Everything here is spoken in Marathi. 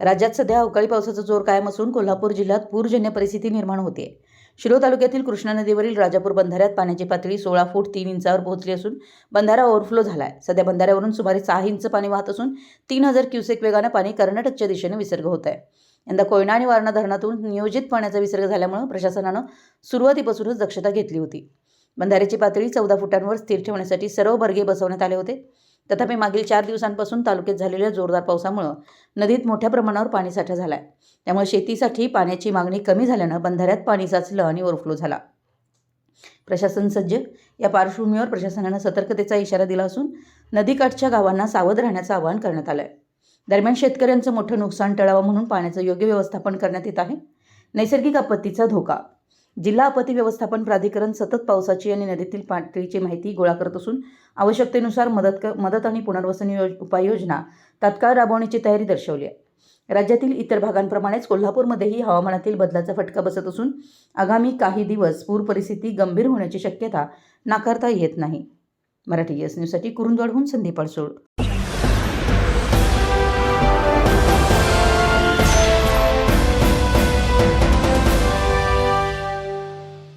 राज्यात सध्या अवकाळी पावसाचा जोर कायम असून कोल्हापूर जिल्ह्यात पूरजन्य परिस्थिती निर्माण होते. शिरो तालुक्यातील कृष्णा नदीवरील राजापूर बंधाऱ्यात पाण्याची पातळी सोळा फूट तीन इंचावर पोहोचली असून बंधारा ओव्हरफ्लो झाला आहे सध्या बंधाऱ्यावरून सुमारे सहा इंच पाणी वाहत असून तीन हजार क्युसेक वेगानं पाणी कर्नाटकच्या दिशेने विसर्ग होत आहे. यंदा कोयना आणि वारणा धरणातून नियोजित पाण्याचा विसर्ग झाल्यामुळे प्रशासनानं सुरुवातीपासूनच दक्षता घेतली होती. बंधाऱ्याची पातळी चौदा फुटांवर स्थिर ठेवण्यासाठी सर्व बर्गे बसवण्यात आले होते. तथापि मागील चार दिवसांपासून तालुक्यात झालेल्या जोरदार पावसामुळं नदीत मोठ्या प्रमाणावर पाणीसाठा झाला आहे त्यामुळे शेतीसाठी पाण्याची मागणी कमी झाल्यानं बंधाऱ्यात पाणी साचलं आणि ओव्हरफ्लो झाला. प्रशासन सज्ज. या पार्श्वभूमीवर प्रशासनानं सतर्कतेचा इशारा दिला असून नदीकाठच्या गावांना सावध राहण्याचं आवाहन करण्यात आलं आहे दरम्यान शेतकऱ्यांचं मोठं नुकसान टळावं म्हणून पाण्याचं योग्य व्यवस्थापन करण्यात येत आहे. नैसर्गिक आपत्तीचा धोका. जिल्हा आपत्ती व्यवस्थापन प्राधिकरण सतत पावसाची आणि नदीतील पातळीची माहिती गोळा करत असून आवश्यकतेनुसार मदत क मदत आणि पुनर्वसन योज उपाययोजना तात्काळ राबवण्याची तयारी दर्शवली आहे. राज्यातील इतर भागांप्रमाणेच कोल्हापूरमध्येही हवामानातील बदलाचा फटका बसत असून आगामी काही दिवस पूर परिस्थिती गंभीर होण्याची शक्यता नाकारता येत नाही. मराठी एस न्यूजसाठी कुरुंदवाडहून संदीप अडसूळ.